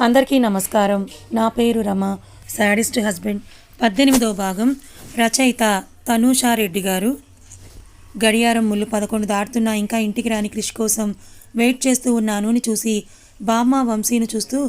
అందరికీ నమస్కారం. నా పేరు రమ. Sadist husband. పద్దెనిమిదవ భాగం. రచయిత తనూషారెడ్డి గారు. గడియారం ముళ్ళు పదకొండు దాటుతున్నా ఇంకా ఇంటికి రాని క్రిష్ కోసం వెయిట్ చేస్తూ ఉన్న చూసి బామ్మ వంశీని చూస్తూ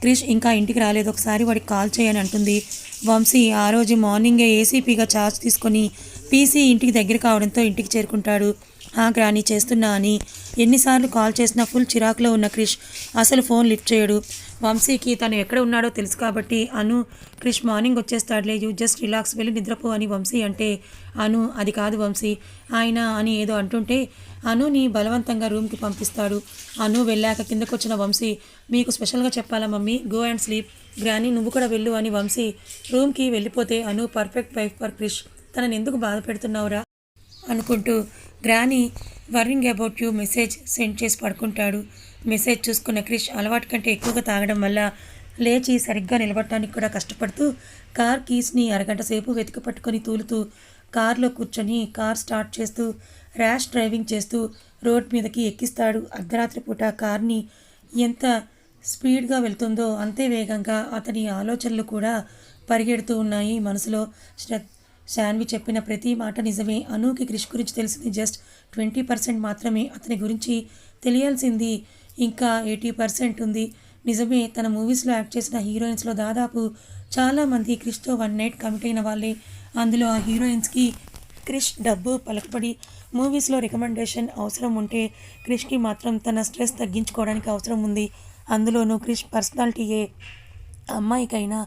క్రిష్ ఇంకా ఇంటికి రాలేదు. ఒకసారి వాడికి కాల్ చేయని అంటుంది. వంశీ ఆ రోజు మార్నింగే ఏసీపీగా ఛార్జ్ తీసుకొని పీసీ ఇంటికి దగ్గర కావడంతో ఇంటికి చేరుకుంటాడు. ఆ గ్రాని చేస్తున్నా అని. ఎన్నిసార్లు కాల్ చేసినా ఫుల్ చిరాకులో ఉన్న క్రిష్ అసలు ఫోన్ లిఫ్ట్ చేయడు. వంశీకి తను ఎక్కడ ఉన్నాడో తెలుసు కాబట్టి అను క్రిష్ మార్నింగ్ వచ్చేస్తాడులే యూ జస్ట్ రిలాక్స్ వెళ్ళి నిద్రపో అని వంశీ అంటే అను అది కాదు వంశీ. ఆయన అని ఏదో అంటుంటే అనుని బలవంతంగా రూమ్కి పంపిస్తాడు. అను వెళ్ళాక కిందకు వచ్చిన వంశీ మీకు స్పెషల్గా చెప్పాలా mummy? Go and sleep. Granny నువ్వు కూడా వెళ్ళు అని వంశీ రూమ్కి వెళ్ళిపోతే Anu perfect wife for Krish. తనని ఎందుకు బాధ పెడుతున్నావురా? అనుకుంటూ granny worrying about you message send చేసి పడుకుంటాడు. మెసేజ్ చూసుకున్న క్రిష్ అలవాటు కంటే ఎక్కువగా తాగడం వల్ల లేచి సరిగ్గా నిలబడటానికి కూడా కష్టపడుతూ కార్ కీస్ని అరగంట సేపు వెతికి పట్టుకొని తూలుతూ కారులో కూర్చొని కార్ స్టార్ట్ చేస్తూ ర్యాష్ డ్రైవింగ్ చేస్తూ రోడ్ మీదకి ఎక్కిస్తాడు. అర్ధరాత్రి పూట కార్ని ఎంత స్పీడ్గా వెళ్తుందో అంతే వేగంగా అతని ఆలోచనలు కూడా పరిగెడుతూ ఉన్నాయి. మనసులో శ్ర శాన్వి చెప్పిన ప్రతి మాట నిజమే. అనూకి క్రిష్ గురించి తెలిసింది జస్ట్ ట్వంటీ పర్సెంట్ మాత్రమే. అతని గురించి తెలియాల్సింది ఇంకా ఎయిటీ పర్సెంట్ ఉంది. నిజమే తన మూవీస్లో యాక్ట్ చేసిన హీరోయిన్స్లో దాదాపు చాలామంది క్రిష్తో వన్ నైట్ కమిట్ అయిన వాళ్ళే. అందులో ఆ హీరోయిన్స్కి క్రిష్ డబ్బు పలకబడి మూవీస్లో రికమెండేషన్ అవసరం ఉంటే క్రిష్కి మాత్రం తన స్ట్రెస్ తగ్గించుకోవడానికి అవసరం ఉంది. అందులోనూ క్రిష్ పర్సనాలిటీయే అమ్మాయికైనా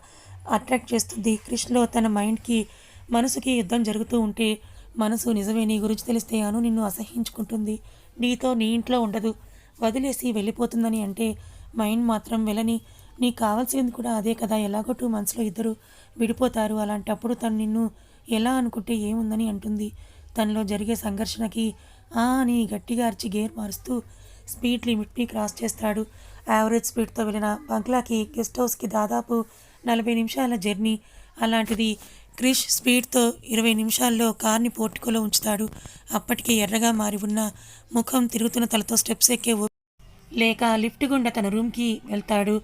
అట్రాక్ట్ చేస్తుంది. క్రిష్లో తన మైండ్కి మనసుకి యుద్ధం జరుగుతూ ఉంటే మనసు నిజమే నీ గురించి తెలిస్తే అను నిన్ను అసహించుకుంటుంది. నీతో నీ ఇంట్లో ఉండదు. వదిలేసి వెళ్ళిపోతుందని అంటే మైండ్ మాత్రం వెళ్ళని. నీకు కావాల్సింది కూడా అదే కదా ఎలాగో టూ మంత్స్లో ఇద్దరు విడిపోతారు. అలాంటప్పుడు తను నిన్ను ఎలా అనుకుంటే ఏముందని అంటుంది. తనలో జరిగే సంఘర్షణకి ఆ అని గట్టిగా అరిచి గేర్ మారుస్తూ స్పీడ్ లిమిట్ని క్రాస్ చేస్తాడు. యావరేజ్ స్పీడ్తో వెళ్ళిన బంగ్లాకి గెస్ట్ హౌస్కి దాదాపు నలభై నిమిషాల జర్నీ. అలాంటిది క్రిష్ స్పీడ్తో ఇరవై నిమిషాల్లో కార్ని పోర్టికోలో ఉంచుతాడు. అప్పటికే ఎర్రగా మారి ఉన్న ముఖం తిరుగుతున్న తలతో స్టెప్స్ ఎక్కే లేక లిఫ్ట్ గుండా తన రూమ్కి వెళ్తాడు.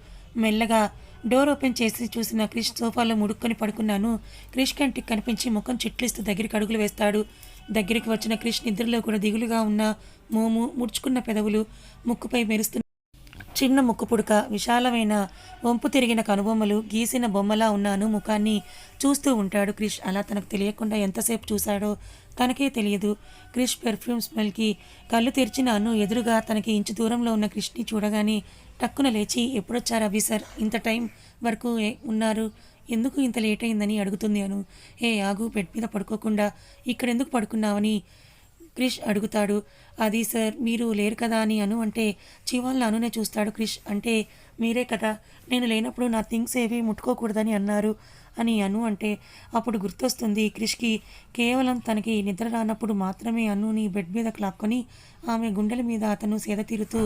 మెల్లగా డోర్ ఓపెన్ చేసి చూసిన క్రిష్ సోఫాలో ముడుక్కొని పడుకున్నాను. క్రిష్ కంటికి కనిపించి ముఖం చిట్లిస్తూ దగ్గరికి అడుగులు వేస్తాడు. దగ్గరికి వచ్చిన క్రిష్ నిద్రలో కూడా దిగులుగా ఉన్న మోము ముడుచుకున్న పెదవులు ముక్కుపై మెరుస్తున్న చిన్న ముక్కు పుడక విశాలమైన వంపు తిరిగిన కనుబొమ్మలు గీసిన బొమ్మలా ఉన్నాను ముఖాన్ని చూస్తూ ఉంటాడు క్రిష్. అలా తనకు తెలియకుండా ఎంతసేపు చూశాడో తనకే తెలియదు. క్రిష్ పెర్ఫ్యూమ్ స్మెల్కి కళ్ళు తెరిచిన అను ఎదురుగా తనకి ఇంచు దూరంలో ఉన్న క్రిష్ని చూడగానే టక్కున లేచి ఎప్పుడొచ్చారు అభి సార్? ఇంత టైం వరకు ఉన్నారు? ఎందుకు ఇంత లేట్ అయిందని అడుగుతుంది అను. ఏ ఆగు బెడ్ మీద పడుకోకుండా. ఇక్కడ ఎందుకు పడుకున్నావని క్రిష్ అడుగుతాడు. అది సార్ మీరు లేరు కదా అని అను అంటే చివాళ్ళ అనునే చూస్తాడు క్రిష్ అంటే మీరే కదా నేను లేనప్పుడు నా థింగ్స్ ఏవి ముట్టుకోకూడదని అన్నారు అని అను అంటే అప్పుడు గుర్తొస్తుంది క్రిష్కి కేవలం తనకి నిద్ర రానప్పుడు మాత్రమే అనుని బెడ్ మీద క్లాక్కొని ఆమె గుండెల మీద అతను సేద తీరుతూ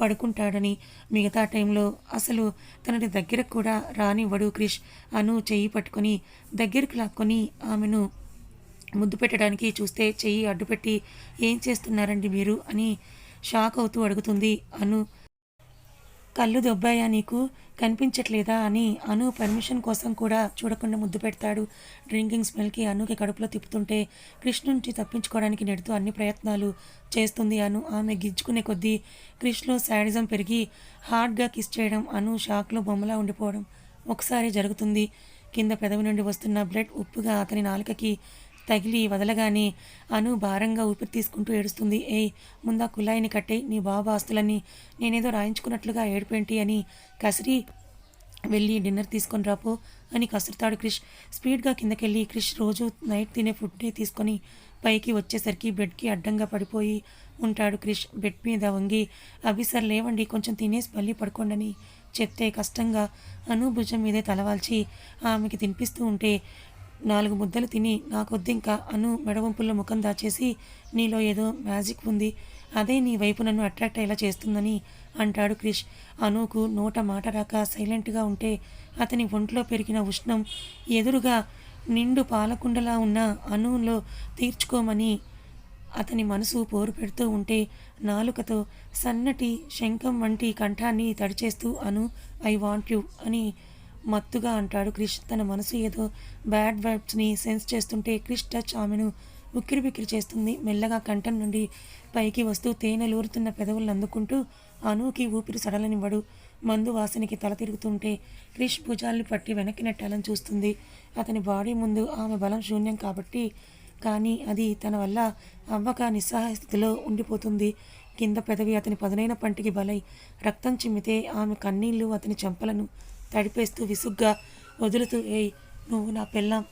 పడుకుంటాడని. మిగతా టైంలో అసలు తనని దగ్గరకు కూడా రానివ్వడు క్రిష్. అను చెయ్యి పట్టుకొని దగ్గరకు లాక్కొని ఆమెను ముద్దు పెట్టడానికి చూస్తే చెయ్యి అడ్డుపెట్టి ఏం చేస్తున్నారండి మీరు అని షాక్ అవుతూ అడుగుతుంది అను. కళ్ళు దొబ్బాయా నీకు? కనిపించట్లేదా అని అను పర్మిషన్ కోసం కూడా చూడకుండా ముద్దు పెడతాడు. డ్రింకింగ్ స్మెల్కి అనుకి కడుపులో తిప్పుతుంటే క్రిష్ నుంచి తప్పించుకోవడానికి నెడుతూ అన్ని ప్రయత్నాలు చేస్తుంది అను. ఆమె గిజ్జుకునే కొద్దీ క్రిష్లో శాడిజం పెరిగి హార్డ్గా కిస్ చేయడం అను షాక్లో బొమ్మలా ఉండిపోవడం ఒకసారి జరుగుతుంది. కింద పెదవి నుండి వస్తున్న బ్లడ్ ఉప్పుగా అతని నాలుకకి తగిలి వదలగానే అను భారంగా ఊపిరి తీసుకుంటూ ఏడుస్తుంది. ఏయ్ ముందా కుళాయిని కట్టే నీ బాబు ఆస్తులన్నీ నేనేదో రాయించుకున్నట్లుగా ఏడిపేంటి అని కసిరి వెళ్ళి డిన్నర్ తీసుకొని రాపో అని కసురుతాడు క్రిష్. స్పీడ్గా కిందకెళ్ళి క్రిష్ రోజు నైట్ తినే ఫుడ్ని తీసుకొని పైకి వచ్చేసరికి బెడ్కి అడ్డంగా పడిపోయి ఉంటాడు క్రిష్. బెడ్ మీద వంగి అవి సార్ లేవండి కొంచెం తినేసి మళ్ళీ పడుకోండని చెప్తే కష్టంగా అను భుజం మీదే తలవాల్చి ఆమెకి తినిపిస్తూ ఉంటే నాలుగు ముద్దలు తిని నాకొద్దు ఇంకా అను మెడవంపుల్లో ముఖం దాచేసి నీలో ఏదో మ్యాజిక్ ఉంది. అదే నీ వైపు నన్ను అట్రాక్ట్ అయ్యేలా చేస్తుందని అంటాడు క్రిష్. అనుకు నోట మాట రాక సైలెంట్గా ఉంటే అతని ఒంట్లో పెరిగిన ఉష్ణం ఎదురుగా నిండు పాలకుండలా ఉన్న అనులో తీర్చుకోమని అతని మనసు పోరు పెడుతూ ఉంటే నాలుకతో సన్నటి శంఖం వంటి కంఠాన్ని తడిచేస్తూ అను ఐ వాంట్ యు అని మత్తుగా అంటాడు క్రిష్. తన మనసు ఏదో బ్యాడ్ వైబ్స్ని సెన్స్ చేస్తుంటే క్రిష్ టచ్ ఆమెను ఉక్కిరి బిక్కిరి చేస్తుంది. మెల్లగా కంఠం నుండి పైకి వస్తూ తేనెలూరుతున్న పెదవులను అందుకుంటూ అనుకి ఊపిరి సడలనివ్వడు. మందు వాసనకి తల తిరుగుతుంటే క్రిష్ భుజాల్ని పట్టి వెనక్కి నెట్టాలని చూస్తుంది. అతని బాడీ ముందు ఆమె బలం శూన్యం కాబట్టి కానీ అది తన వల్ల అవ్వక నిస్సహాయ స్థితిలో ఉండిపోతుంది. కింద పెదవి అతని పదునైన పంటికి బలై రక్తం చిమ్మితే ఆమె కన్నీళ్ళు అతని చెంపలను తడిపేస్తూ విసుగ్గా వదులుతూ ఏయ్ నువ్వు నా పెళ్ళాం.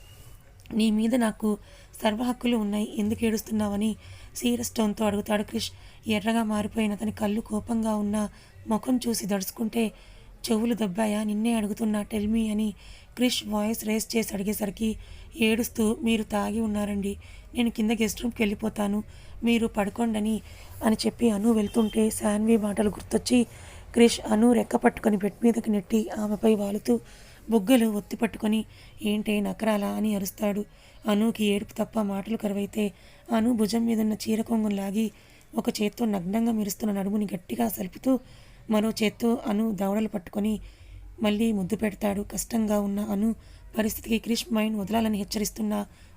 నీ మీద నాకు సర్వ హక్కులు ఉన్నాయి. ఎందుకు ఏడుస్తున్నావని సీరియస్ టోన్తో అడుగుతాడు క్రిష్. ఎర్రగా మారిపోయిన అతని కళ్ళు కోపంగా ఉన్న ముఖం చూసి దడుచుకుంటే చెవులు దెబ్బాయా? నిన్నే అడుగుతున్నా టెల్మీ అని క్రిష్ వాయిస్ రేస్ చేసి అడిగేసరికి ఏడుస్తూ మీరు తాగి ఉన్నారండి. నేను కింద గెస్ట్ రూమ్కి వెళ్ళిపోతాను. మీరు పడుకోండని అని చెప్పి అను వెళ్తుంటే శాన్వి మాటలు గుర్తొచ్చి క్రిష్ అను రెక్క పట్టుకొని బెడ్ మీదకి నెట్టి ఆమెపై వాలుతూ బుగ్గలు ఒత్తి పట్టుకొని ఏంటే నకరాలా? అని అరుస్తాడు. అనుకి ఏడుపు తప్ప మాటలు కరువైతే అను భుజం మీదున్న చీర కొంగును లాగి ఒక చేత్తో నగ్నంగా మెరుస్తున్న నడుముని గట్టిగా సలుపుతూ మరో చేత్తో అను దవడలు పట్టుకొని మళ్ళీ ముద్దు పెడతాడు. కష్టంగా ఉన్న అను పరిస్థితికి క్రిష్ మైండ్ వదలాలని హెచ్చరిస్తున్న.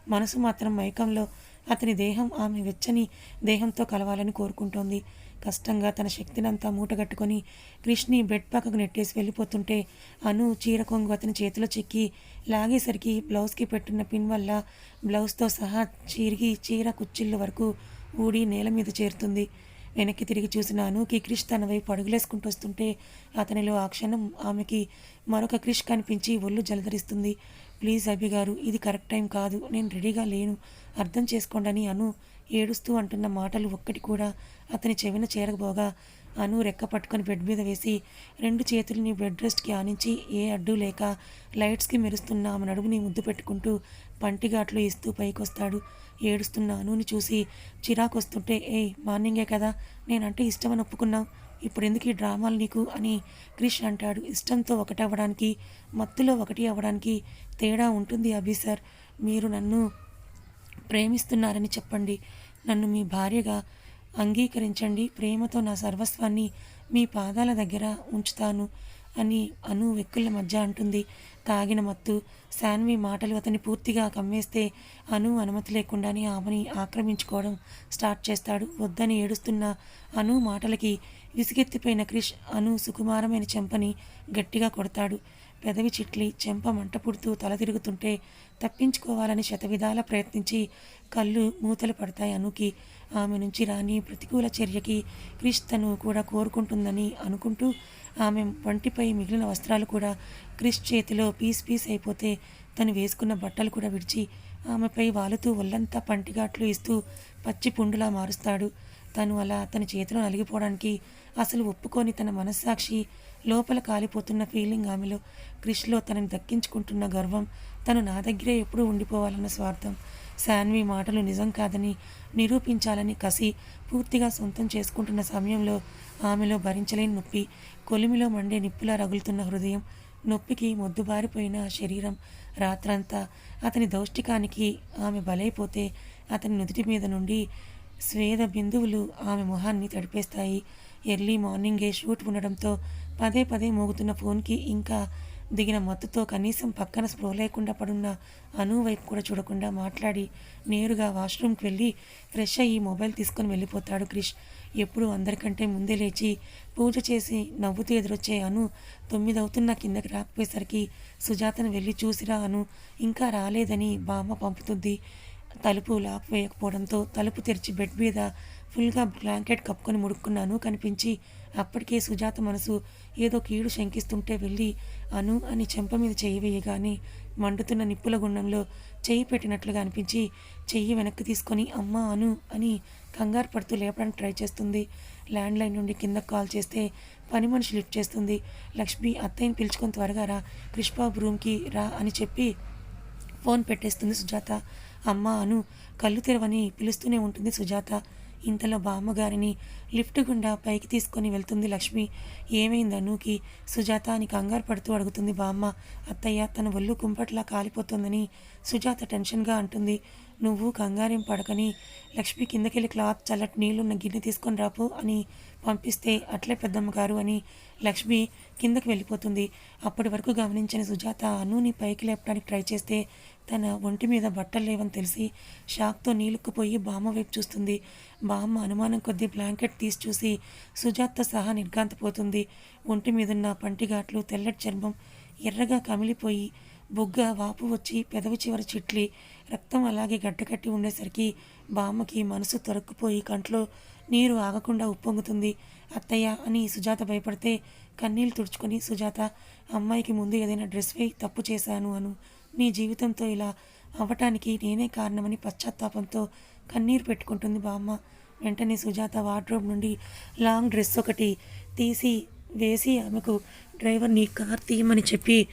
మనసు మాత్రం మైకంలో అతని దేహం ఆమె వెచ్చని దేహంతో కలవాలని కోరుకుంటోంది. కష్టంగా తన శక్తినంతా మూటగట్టుకొని క్రిష్ని బెడ్ పక్కకు నెట్టేసి వెళ్ళిపోతుంటే అను చీర కొంగు అతని చేతిలో చెక్కి లాగేసరికి బ్లౌజ్కి పెట్టున్న పిన్ వల్ల బ్లౌజ్తో సహా చీరిగి చీర కుచ్చిళ్ళ వరకు ఊడి నేల మీద చేరుతుంది. వెనక్కి తిరిగి చూసిన అనుకి క్రిష్ తన వైపు అడుగులేసుకుంటూ వస్తుంటే అతనిలో ఆ క్షణం ఆమెకి మరొక క్రిష్ కనిపించి ఒళ్ళు జలధరిస్తుంది ప్లీజ్ అభి గారు ఇది కరెక్ట్ టైం కాదు. నేను రెడీగా లేను. అర్థం చేసుకోండని అను ఏడుస్తూ అంటున్న మాటలు ఒక్కటి కూడా అతని చెవిన చేరకపోగా అను రెక్క పట్టుకొని బెడ్ మీద వేసి రెండు చేతులని బెడ్ రెస్ట్కి ఆనించి ఏ అడ్డు లేక లైట్స్కి మెరుస్తున్న ఆమె నడుముని ముద్దు పెట్టుకుంటూ పంటిఘాట్లు ఇస్తూ పైకొస్తాడు. ఏడుస్తున్న అనుని చూసి చిరాకు వస్తుంటే ఏ మార్నింగే కదా నేనంటే ఇష్టమని ఒప్పుకున్నావు. ఇప్పుడు ఎందుకు ఈ డ్రామాలు నీకు? అని క్రిష్ అంటాడు. ఇష్టంతో ఒకటి అవ్వడానికి మత్తులో ఒకటి అవ్వడానికి తేడా ఉంటుంది అభి సార్. మీరు నన్ను ప్రేమిస్తున్నారని చెప్పండి. నన్ను మీ భార్యగా అంగీకరించండి. ప్రేమతో నా సర్వస్వాన్ని మీ పాదాల దగ్గర ఉంచుతాను అని అను వెక్కుల మధ్య అంటుంది. తాగిన మత్తు శాన్వి మాటలు అతని పూర్తిగా కమ్మేస్తే అను అనుమతి లేకుండానే ఆమెని ఆక్రమించుకోవడం స్టార్ట్ చేస్తాడు. వద్దని ఏడుస్తున్న అను మాటలకి విసిగెత్తిపోయిన క్రిష్ అను సుకుమారమైన చెంపని గట్టిగా కొడతాడు. పెదవి చిట్లి చెంప మంట పుడుతూ తల తిరుగుతుంటే తప్పించుకోవాలని శతవిధాల ప్రయత్నించి కళ్ళు మూతలు పడతాయి అనుకి ఆమె నుంచి రాని ప్రతికూల చర్యకి క్రిష్ తను కూడా కోరుకుంటుందని అనుకుంటూ ఆమె వంటిపై మిగిలిన వస్త్రాలు కూడా క్రిష్ చేతిలో పీస్ పీస్ అయిపోతే తను వేసుకున్న బట్టలు కూడా విడిచి ఆమెపై వాలుతూ ఒళ్ళంతా పంటిగాట్లు ఇస్తూ పచ్చి పుండులా మారుస్తాడు. తను అలా తన చేతిలో నలిగిపోవడానికి అసలు ఒప్పుకొని తన మనస్సాక్షి లోపల కాలిపోతున్న ఫీలింగ్ ఆమెలో. క్రిష్లో తనని దక్కించుకుంటున్న గర్వం తను నా దగ్గరే ఎప్పుడూ ఉండిపోవాలన్న స్వార్థం. శాన్వి మాటలు నిజం కాదని నిరూపించాలని కసి పూర్తిగా సొంతం చేసుకుంటున్న సమయంలో ఆమెలో భరించలేని నొప్పి కొలిమిలో మండే నిప్పులా రగులుతున్న హృదయం నొప్పికి మొద్దుబారిపోయిన శరీరం రాత్రంతా అతని దౌష్టికానికి ఆమె బలైపోతే అతని నుదుటి మీద నుండి స్వేద బిందువులు ఆమె మొహాన్ని తడిపేస్తాయి. ఎర్లీ మార్నింగే షూట్ ఉండడంతో పదే పదే మోగుతున్న ఫోన్కి ఇంకా దిగిన మత్తుతో కనీసం పక్కన స్ప్రో లేకుండా పడున్న అను వైపు కూడా చూడకుండా మాట్లాడి నేరుగా వాష్రూమ్కి వెళ్ళి ఫ్రెష్ అయ్యి మొబైల్ తీసుకొని వెళ్ళిపోతాడు క్రిష్. ఎప్పుడు అందరికంటే ముందే లేచి పూజ చేసి నవ్వుతూ ఎదురొచ్చే అను తొమ్మిది అవుతున్న కిందకి రాకపోయేసరికి సుజాతను వెళ్ళి చూసిరా అను ఇంకా రాలేదని బామ్మ పంపుతుంది. తలుపు లాక్ వేయకపోవడంతో తలుపు తెరిచి బెడ్ మీద ఫుల్గా బ్లాంకెట్ కప్పుకొని ముడుక్కున్నాను కనిపించి అప్పటికే సుజాత మనసు ఏదో కీడు శంకిస్తుంటే వెళ్ళి అను అని చెంప మీద చెయ్యి వేయగానే మండుతున్న నిప్పుల గుండంలో చెయ్యి పెట్టినట్లుగా అనిపించి చెయ్యి వెనక్కి తీసుకొని అమ్మ అను అని కంగారు పడుతూ లేపడానికి ట్రై చేస్తుంది. ల్యాండ్లైన్ నుండి కిందకు కాల్ చేస్తే పని మనిషి లిఫ్ట్ చేస్తుంది. లక్ష్మి అత్తయ్యని పిలుచుకొని త్వరగా రా కృష్ణబాబు రూమ్కి రా అని చెప్పి ఫోన్ పెట్టేస్తుంది సుజాత. అమ్మ అను కళ్ళు తెరవని పిలుస్తూనే ఉంటుంది సుజాత. ఇంతలో బామ్మగారిని లిఫ్ట్ గుండా పైకి తీసుకొని వెళ్తుంది లక్ష్మి. ఏమైంది అనుకి? సుజాత అని కంగారు పడుతూ అడుగుతుంది బామ్మ. అత్తయ్య తన ఒళ్ళు కుంపట్లా కాలిపోతుందని సుజాత టెన్షన్గా అంటుంది. నువ్వు కంగారేం పడకని. లక్ష్మి కిందకెళ్ళి క్లాత్ చల్లటి నీళ్ళున్న గిన్నె తీసుకొని రాపు అని పంపిస్తే అట్లే పెద్దమ్మగారు అని లక్ష్మి కిందకి వెళ్ళిపోతుంది. అప్పటి వరకు గమనించిన సుజాత అనుని పైకి లేపడానికి ట్రై చేస్తే తన ఒంటి మీద బట్టలు లేవని తెలిసి షాక్తో నీలుక్కుపోయి బామ్మ వైపు చూస్తుంది. బామ్మ అనుమానం కొద్దీ బ్లాంకెట్ తీసి చూసి సుజాత సహా నిర్గాంతపోతుంది ఒంటి మీదున్న పంటిఘాట్లు తెల్లటి చర్మం ఎర్రగా కమిలిపోయి బొగ్గ వాపు వచ్చి పెదవి చివర చిట్లి రక్తం అలాగే గడ్డకట్టి ఉండేసరికి బామ్మకి మనసు తొరక్కుపోయి కంట్లో నీరు ఆగకుండా ఉప్పొంగుతుంది. అత్తయ్య అని సుజాత భయపడితే కన్నీళ్ళు తుడుచుకొని సుజాత అమ్మాయికి ముందు ఏదైనా డ్రెస్ వేయి తప్పు చేశాను అను నీ జీవితంతో ఇలా అవ్వటానికి నేనే కారణమని పశ్చాత్తాపంతో కన్నీరు పెట్టుకుంటుంది బామ్మ. వెంటనే సుజాత వార్డ్రోబ్ నుండి లాంగ్ డ్రెస్ ఒకటి తీసి వేసి ఆమెకు డ్రైవర్ నీ కార్ తీయమని చెప్పి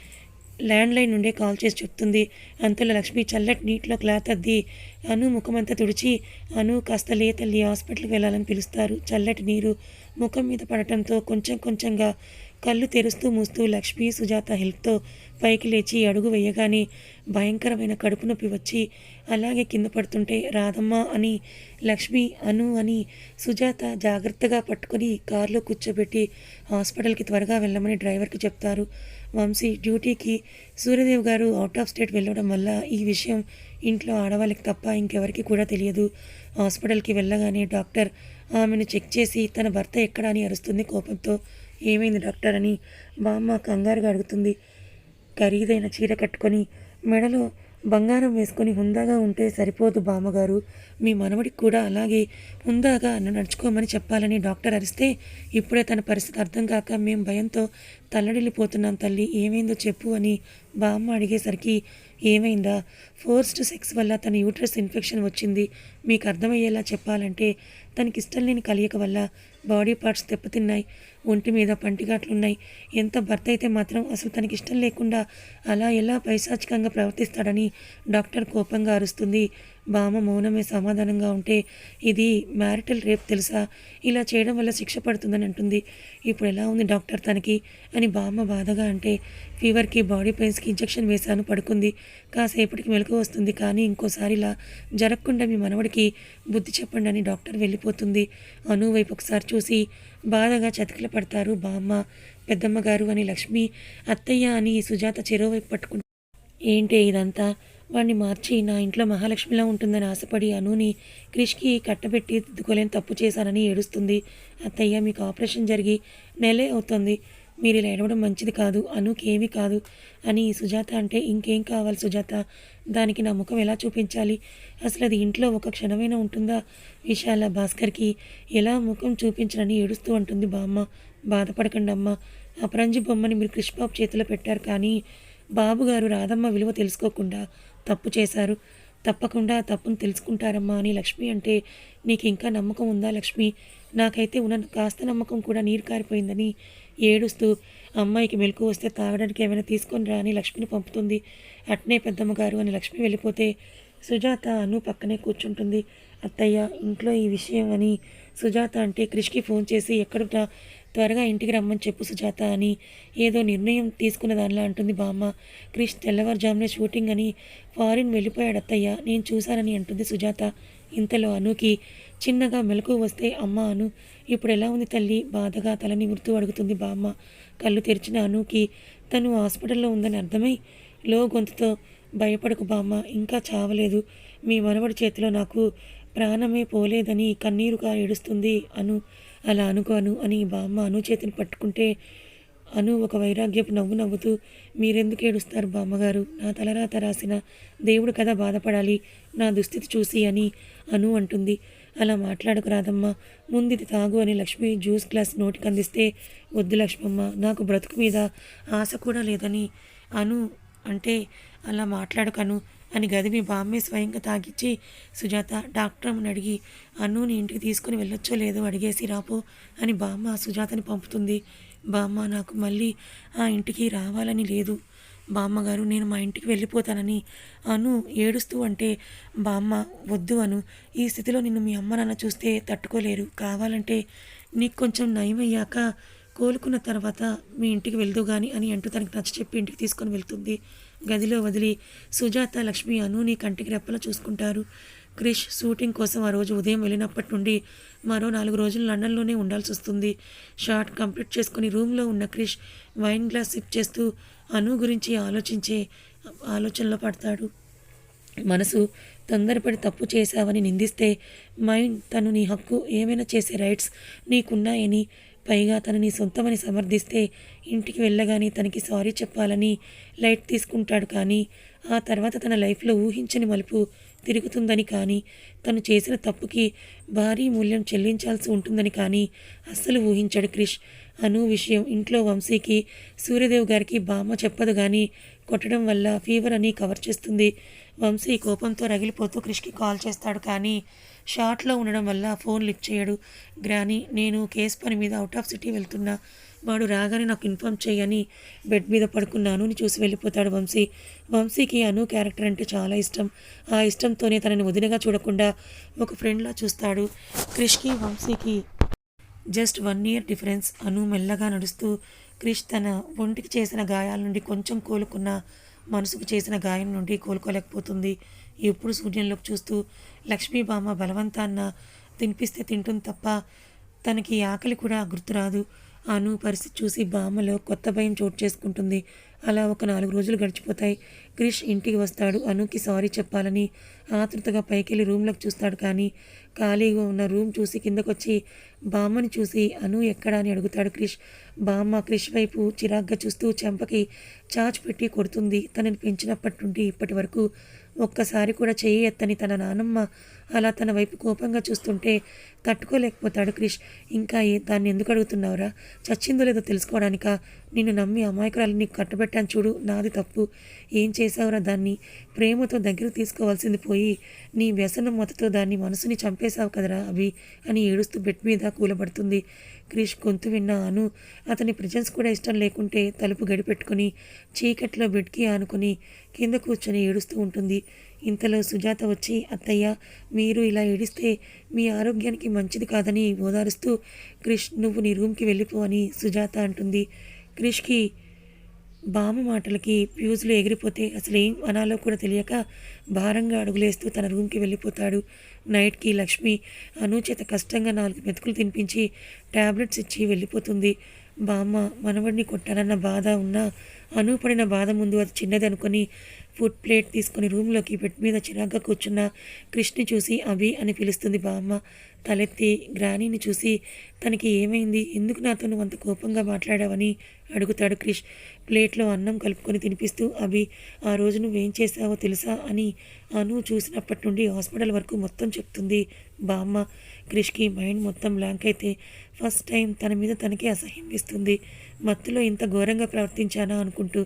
ల్యాండ్లైన్ నుండే కాల్ చేసి చెప్తుంది. అంతలో లక్ష్మి చల్లటి నీటిలో క్లాత్ అద్ది. అను ముఖమంతా తుడిచి అను కాస్త లే తల్లి హాస్పిటల్కి వెళ్ళాలని పిలుస్తారు. చల్లటి నీరు ముఖం మీద పడటంతో కొంచెం కొంచెంగా కళ్ళు తెరుస్తూ మూస్తూ లక్ష్మి సుజాత హెల్ప్తో పైకి లేచి అడుగు వేయగానే భయంకరమైన కడుపు నొప్పి వచ్చి అలాగే కింద పడుతుంటే రాధమ్మ అని లక్ష్మి అను అని సుజాత జాగ్రత్తగా పట్టుకొని కారులో కూర్చోబెట్టి హాస్పిటల్కి త్వరగా వెళ్ళమని డ్రైవర్కి చెప్తారు. వంశీ డ్యూటీకి సూర్యదేవ్ గారు అవుట్ ఆఫ్ స్టేట్ వెళ్ళడం వల్ల ఈ విషయం ఇంట్లో ఆడవాళ్ళకి తప్ప ఇంకెవరికి కూడా తెలియదు. హాస్పిటల్కి వెళ్ళగానే డాక్టర్ ఆమెను చెక్ చేసి తన భర్త ఎక్కడ అని అరుస్తుంది కోపంతో. ఏమైంది డాక్టర్ అని బామ్మ కంగారుగా అడుగుతుంది. ఖరీదైన చీర కట్టుకొని మెడలో బంగారం వేసుకొని హుందాగా ఉంటే సరిపోదు బామ్మగారు. మీ మనవడికి కూడా అలాగే హుందాగా నన్ను నడుచుకోమని చెప్పాలని డాక్టర్ అరిస్తే ఇప్పుడే తన పరిస్థితి అర్థం కాక మేం భయంతో తల్లడిల్లిపోతున్నాం తల్లి ఏమైందో చెప్పు అని బామ్మ అడిగేసరికి ఏమైందా? ఫోర్స్డ్ సెక్స్ వల్ల తన యూట్రస్ ఇన్ఫెక్షన్ వచ్చింది. మీకు అర్థమయ్యేలా చెప్పాలంటే తనకి ఇష్టం లేని కలియక వల్ల బాడీ పార్ట్స్ దెబ్బతిన్నాయి. ఒంటి మీద పంటిగాట్లున్నాయి ఎంత భర్త అయితే మాత్రం అసలు తనకి ఇష్టం లేకుండా అలా ఎలా పైశాచికంగా ప్రవర్తిస్తాడని డాక్టర్ కోపంగా అరుస్తుంది. బామ్మ మౌనమే సమాధానంగా ఉంటే ఇది మ్యారిటల్ రేప్ తెలుసా? ఇలా చేయడం వల్ల శిక్ష పడుతుందని అంటుంది. ఇప్పుడు ఎలా ఉంది డాక్టర్ తనకి? అని బామ్మ బాధగా అంటే ఫీవర్కి బాడీ పెయిన్స్కి ఇంజెక్షన్ వేశాను పడుకుంది. కాసేపటికి మెలకు వస్తుంది కానీ ఇంకోసారి ఇలా జరగకుండా మీ మనవడికి బుద్ధి చెప్పండి అని డాక్టర్ వెళ్ళిపోతుంది. అను వైపు ఒకసారి చూసి బాధగా చతికిల పడతారు బామ్మ. పెద్దమ్మ గారు అని లక్ష్మి అత్తయ్య అని సుజాత చెరోవైపు పట్టుకుంటారు ఏంటి ఇదంతా? వాడిని మార్చి నా ఇంట్లో మహాలక్ష్మిలా ఉంటుందని ఆశపడి అనుని క్రిష్కి కట్టబెట్టి దిద్దుకోలేని తప్పు చేశానని ఏడుస్తుంది. అత్తయ్య మీకు ఆపరేషన్ జరిగి నెలే అవుతుంది. మీరు ఇలా ఏడవడం మంచిది కాదు. అనుకి ఏమీ కాదు అని సుజాత అంటే ఇంకేం కావాలి సుజాత? దానికి నా ముఖం ఎలా చూపించాలి? అసలు అది ఇంట్లో ఒక క్షణమైనా ఉంటుందా? విశాల భాస్కర్కి ఎలా ముఖం చూపించనని ఏడుస్తూ అంటుంది బామ్మ. బాధపడకండి అమ్మ. అపరంజి బొమ్మని మీరు కృష్ణబాబు చేతిలో పెట్టారు కానీ బాబుగారు రాధమ్మ విలువ తెలుసుకోకుండా తప్పు చేశారు. తప్పకుండా తప్పును తెలుసుకుంటారమ్మా అని లక్ష్మి అంటే నీకు ఇంకా నమ్మకం ఉందా లక్ష్మి? నాకైతే ఉన్న కాస్త నమ్మకం కూడా నీరు కారిపోయిందని ఏడుస్తూ అమ్మాయికి మెలకు వస్తే తాగడానికి ఏమైనా తీసుకొని రా అని లక్ష్మిని పంపుతుంది. అట్నే పెద్దమ్మ గారు అని లక్ష్మి వెళ్ళిపోతే సుజాత అను పక్కనే కూర్చుంటుంది. అత్తయ్య ఇంట్లో ఈ విషయం అని సుజాత అంటే క్రిష్కి ఫోన్ చేసి ఎక్కడ త్వరగా ఇంటికి రమ్మని చెప్పు సుజాత అని ఏదో నిర్ణయం తీసుకున్న దానిలా అంటుంది బామ్మ. క్రిష్ తెల్లవారుజామునే షూటింగ్ అని ఫారిన్ వెళ్ళిపోయాడు అత్తయ్య నేను చూశానని అంటుంది సుజాత. ఇంతలో అనుకి చిన్నగా మెలకు వస్తే అమ్మ అను ఇప్పుడు ఎలా ఉంది తల్లి? బాధగా తల నిమురుతూ అడుగుతుంది బామ్మ. కళ్ళు తెరిచిన అనుకి తను హాస్పిటల్లో ఉందని అర్థమై లో గొంతుతో భయపడకు బామ్మ ఇంకా చావలేదు. మీ మనవడి చేతిలో నాకు ప్రాణమే పోలేదని కన్నీరుగా ఏడుస్తుంది. అను అలా అనుకోను అని బామ్మ అను చేతిని పట్టుకుంటే అను ఒక వైరాగ్యపు నవ్వు నవ్వుతూ మీరెందుకు ఏడుస్తారు బామ్మగారు? నా తలరాత రాసిన దేవుడు కదా బాధపడాలి నా దుస్థితి చూసి అని అను అంటుంది. అలా మాట్లాడకు రాదమ్మా ముందిది తాగు అని లక్ష్మి జ్యూస్ గ్లాస్ నోటికి అందిస్తే వద్దు లక్ష్మమ్మ నాకు బ్రతుకు మీద ఆశ కూడా లేదని అను అంటే అలా మాట్లాడకను అని గదివి బామ్మే స్వయంగా తాగిచ్చి సుజాత డాక్టర్ని అడిగి అన్నుని ఇంటికి తీసుకుని వెళ్ళొచ్చో లేదో అడిగేసి రాపో అని బామ్మ సుజాతని పంపుతుంది. బామ్మ నాకు మళ్ళీ ఆ ఇంటికి రావాలని లేదు. బామ్మగారు నేను మా ఇంటికి వెళ్ళిపోతానని అను ఏడుస్తూ అంటే బామ్మ వద్దు అను. ఈ స్థితిలో నిన్ను మీ అమ్మ నాన్న చూస్తే తట్టుకోలేరు. కావాలంటే నీకు కొంచెం నయమయ్యాక కోలుకున్న తర్వాత మీ ఇంటికి వెళ్దు గాని అని అంటూ తనకి నచ్చ చెప్పి ఇంటికి తీసుకొని వెళ్తుంది. గదిలో వదిలి సుజాత లక్ష్మి అనుని కంటికి రెప్పలా చూసుకుంటారు. క్రిష్ షూటింగ్ కోసం ఆ రోజు ఉదయం వెళ్ళినప్పటి నుండి మరో నాలుగు రోజులు లండన్లోనే ఉండాల్సి వస్తుంది. షార్ట్ కంప్లీట్ చేసుకుని రూమ్లో ఉన్న క్రిష్ వైన్ గ్లాస్ సిప్ చేస్తూ అను గురించి ఆలోచించే ఆలోచనలో పడతాడు. మనసు తొందరపడి తప్పు చేశావని నిందిస్తే మైండ్ తను నీ హక్కు ఏమైనా చేసే రైట్స్ నీకున్నాయని పైగా తనని సొంతమని సమర్థిస్తే ఇంటికి వెళ్ళగానే తనకి సారీ చెప్పాలని లైట్ తీసుకుంటాడు కానీ ఆ తర్వాత తన లైఫ్లో ఊహించని మలుపు తిరుగుతుందని కానీ తను చేసిన తప్పుకి భారీ మూల్యం చెల్లించాల్సి ఉంటుందని కానీ అస్సలు ఊహించాడు క్రిష్. అను విషయం ఇంట్లో వంశీకి సూర్యదేవ్ గారికి బామ్మ చెప్పదు కానీ కొట్టడం వల్ల ఫీవర్ అని కవర్ చేస్తుంది. వంశీ కోపంతో రగిలిపోతూ క్రిష్కి కాల్ చేస్తాడు కానీ షార్ట్లో ఉండడం వల్ల ఫోన్ లిఫ్ట్ చేయడు. గ్రాని నేను కేస్ పని మీద అవుట్ ఆఫ్ సిటీ వెళ్తున్నా. వాడు రాగానే నాకు ఇన్ఫామ్ చేయని బెడ్ మీద పడుకున్నాను అని చూసి వెళ్ళిపోతాడు వంశీ. వంశీకి అను క్యారెక్టర్ అంటే చాలా ఇష్టం. ఆ ఇష్టంతోనే తనని వదినగా చూడకుండా ఒక ఫ్రెండ్లా చూస్తాడు. క్రిష్కి వంశీకి just one year difference Anu మెల్లగా నడుస్తూ క్రిష్ తన ఒంటికి చేసిన గాయాల నుండి కొంచెం కోలుకున్న మనసుకు చేసిన గాయం నుండి కోలుకోలేకపోతుంది. ఎప్పుడు సూర్యంలోకి చూస్తూ లక్ష్మీబామ బలవంతాన్న తినిపిస్తే తింటుంది తప్ప తనకి ఆకలి కూడా గుర్తురాదు. అను పరిస్థితి చూసి బామ్మలో కొత్త భయం చోటు చేసుకుంటుంది. అలా ఒక నాలుగు రోజులు గడిచిపోతాయి. క్రిష్ ఇంటికి వస్తాడు. అనుకి సారీ చెప్పాలని ఆతృతగా పైకెళ్ళి రూమ్లోకి చూస్తాడు కానీ ఖాళీగా ఉన్న రూమ్ చూసి కిందకొచ్చి బామ్మని చూసి అను ఎక్కడా అని అడుగుతాడు క్రిష్ బామ్మ క్రిష్ వైపు చిరాగ్గా చూస్తూ చెంపకి చాచు పెట్టి కొడుతుంది. తనని పెంచినప్పటి నుండి ఇప్పటి వరకు ఒక్కసారి కూడా చెయ్యి ఎత్తని తన నానమ్మ అలా తన వైపు కోపంగా చూస్తుంటే తట్టుకోలేకపోతాడు క్రిష్. ఇంకా ఏ దాన్ని ఎందుకు అడుగుతున్నావురా? చచ్చిందో లేదో తెలుసుకోవడానిక? నిన్ను నమ్మి అమాయకురాలు నీకు కట్టబెట్టాను చూడు నాది తప్పు. ఏం చేసావురా దాన్ని? ప్రేమతో దగ్గర తీసుకోవాల్సింది పోయి నీ వ్యసనం మొత్తతో దాన్ని మనసుని చంపేశావు కదరా అవి అని ఏడుస్తూ బెడ్ మీద కూలబడుతుంది. క్రిష్ గొంతు విన్న అను అతని ప్రెజెన్స్ కూడా ఇష్టం లేకుంటే తలుపు గడిపెట్టుకుని చీకట్లో బెడ్కి ఆనుకుని కింద కూర్చొని ఏడుస్తూ ఉంటుంది. ఇంతలో సుజాత వచ్చి అత్తయ్య మీరు ఇలా ఏడిస్తే మీ ఆరోగ్యానికి మంచిది కాదని ఓదారుస్తూ క్రిష్ నువ్వు నీ రూమ్కి వెళ్ళిపో అని సుజాత అంటుంది. క్రిష్కి బామ్మ మాటలకి ఫ్యూజులు ఎగిరిపోతే అసలు ఏం అనాలో కూడా తెలియక భారంగా అడుగులేస్తూ తన రూమ్కి వెళ్ళిపోతాడు. నైట్కి లక్ష్మి అనుచేత కష్టంగా నాలుగు మెతుకులు తినిపించి ట్యాబ్లెట్స్ ఇచ్చి వెళ్ళిపోతుంది. బామ్మ మనవడిని కొట్టానన్న బాధ ఉన్నా అనుపడిన బాధ ముందు అది చిన్నది అనుకొని ఫుడ్ ప్లేట్ తీసుకొని రూమ్లోకి బెడ్ మీద చిరాగ్గా కూర్చున్న కృష్ణ చూసి అభి అని పిలుస్తుంది బామ్మ. తలెత్తి గ్రానీని చూసి తనకి ఏమైంది? ఎందుకు నాతో నువ్వు అంత కోపంగా మాట్లాడావని? అడుగుతాడు క్రిష్ ప్లేట్లో అన్నం కలుపుకొని తినిపిస్తూ అభి ఆ రోజు నువ్వేం చేసావో తెలుసా? అని అను చూసినప్పటి నుండి హాస్పిటల్ వరకు మొత్తం చెప్తుంది బామ్మ. క్రిష్కి మైండ్ మొత్తం బ్లాంక్ అయితే ఫస్ట్ టైం తన మీద తనకే అసహ్యం ఇస్తుంది మత్తులో ఇంత ఘోరంగా ప్రవర్తించానా అనుకుంటూ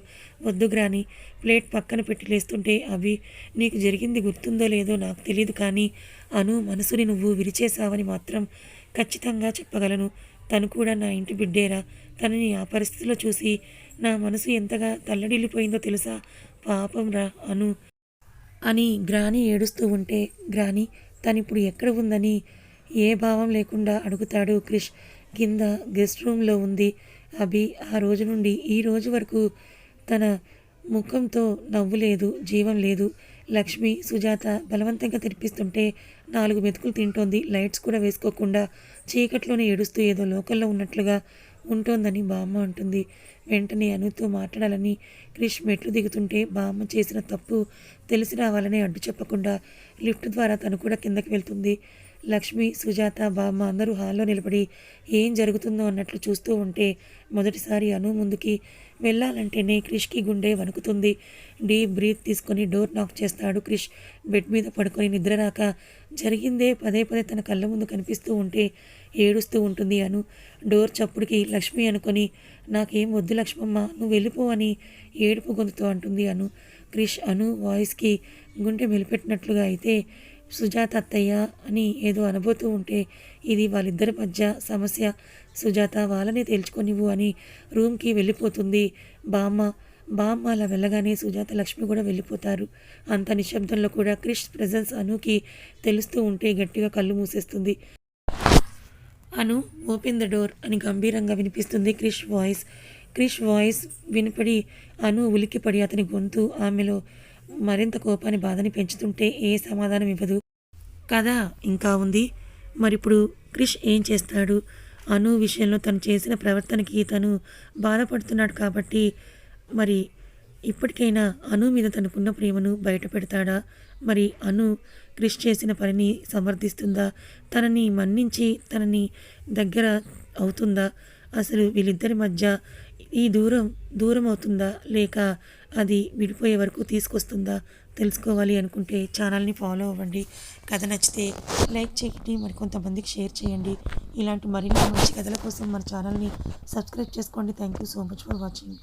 వద్దు గ్రాని ప్లేట్ పక్కన పెట్టి లేస్తుంటే అవి నీకు జరిగింది గుర్తుందో లేదో నాకు తెలియదు కానీ అను మనసుని నువ్వు విరిచేశావని మాత్రం ఖచ్చితంగా చెప్పగలను. తను కూడా నా ఇంటి బిడ్డేరా. తనని ఆ పరిస్థితిలో చూసి నా మనసు ఎంతగా తల్లడిల్లిపోయిందో తెలుసా? పాపం రా అను అని గ్రాని ఏడుస్తూ ఉంటే గ్రాని తనిప్పుడు ఎక్కడ ఉందని ఏ భావం లేకుండా అడుగుతాడు క్రిష్. కింద గెస్ట్ రూమ్లో ఉంది అభి. ఆ రోజు నుండి ఈ రోజు వరకు తన ముఖంతో నవ్వు లేదు జీవం లేదు. లక్ష్మి సుజాత బలవంతంగా తెరిపిస్తుంటే నాలుగు మెతుకులు తింటోంది. లైట్స్ కూడా వేసుకోకుండా చీకట్లోనే ఏడుస్తూ ఏదో లోకల్లో ఉన్నట్లుగా ఉంటోందని బామ్మ అంటుంది. వెంటనే అనుతో మాట్లాడాలని క్రిష్ మెట్లు దిగుతుంటే బామ్మ చేసిన తప్పు తెలిసి రావాలని అడ్డు చెప్పకుండా లిఫ్ట్ ద్వారా తను కూడా కిందకి వెళ్తుంది. లక్ష్మి సుజాత బామ్మ అందరూ హాల్లో నిలబడి ఏం జరుగుతుందో అన్నట్లు చూస్తూ ఉంటే మొదటిసారి అను ముందుకి వెళ్ళాలంటేనే క్రిష్కి గుండె వణుకుతుంది. డీప్ బ్రీత్ తీసుకొని డోర్ నాక్ చేస్తాడు క్రిష్. బెడ్ మీద పడుకొని నిద్ర రాక జరిగిందే పదే పదే తన కళ్ళ ముందు కనిపిస్తూ ఉంటే ఏడుస్తూ ఉంటుంది అను. డోర్ చప్పుడుకి లక్ష్మి అనుకొని నాకేం వద్దు లక్ష్మమ్మ నువ్వు వెళ్ళిపో అని ఏడుపు గొంతుతో అంటుంది అను. క్రిష్ అను వాయిస్కి గుండె మెలిపెట్టినట్లుగా అయితే సుజాత అత్తయ్య అని ఏదో అనుభూతూ ఉంటే ఇది వాళ్ళిద్దరి మధ్య సమస్య. సుజాత వాళ్ళని తేల్చుకొనివ్వు అని రూమ్కి వెళ్ళిపోతుంది. బామ్మ బామ్మ అలా వెళ్ళగానే సుజాత లక్ష్మి కూడా వెళ్ళిపోతారు. అంత నిశ్శబ్దంలో కూడా క్రిష్ ప్రెజెన్స్ అనుకి తెలుస్తూ ఉంటే గట్టిగా కళ్ళు మూసేస్తుంది. అను ఓపెన్ ద డోర్ అని గంభీరంగా వినిపిస్తుంది క్రిష్ వాయిస్. క్రిష్ వాయిస్ వినపడి అను ఉలిక్కిపడి అతని గొంతు ఆమెలో మరింత కోపాన్ని బాధని పెంచుతుంటే ఏ సమాధానం ఇవ్వదు. కథ ఇంకా ఉంది. మరిప్పుడు క్రిష్ ఏం చేస్తాడు? అను విషయంలో తను చేసిన ప్రవర్తనకి తను బాధపడుతున్నాడు కాబట్టి మరి ఇప్పటికైనా అను మీద తనకున్న ప్రేమను బయట పెడతాడా? మరి అను క్రిష్ చేసిన పనిని సమర్థిస్తుందా? తనని మన్నించి తనని దగ్గర అవుతుందా? అసలు వీళ్ళిద్దరి మధ్య ఈ దూరం దూరం అవుతుందా? లేక అది విడిపోయే వరకు తీసుకొస్తుందా తెలుసుకోవాలి అనుకుంటే ఛానల్ని ఫాలో అవ్వండి. కథ నచ్చితే లైక్ చేయండి మరి కొంతమందికి షేర్ చేయండి. ఇలాంటి మరిన్ని మంచి కథల కోసం మన ఛానల్ని సబ్స్క్రైబ్ చేసుకోండి. Thank you so much for watching.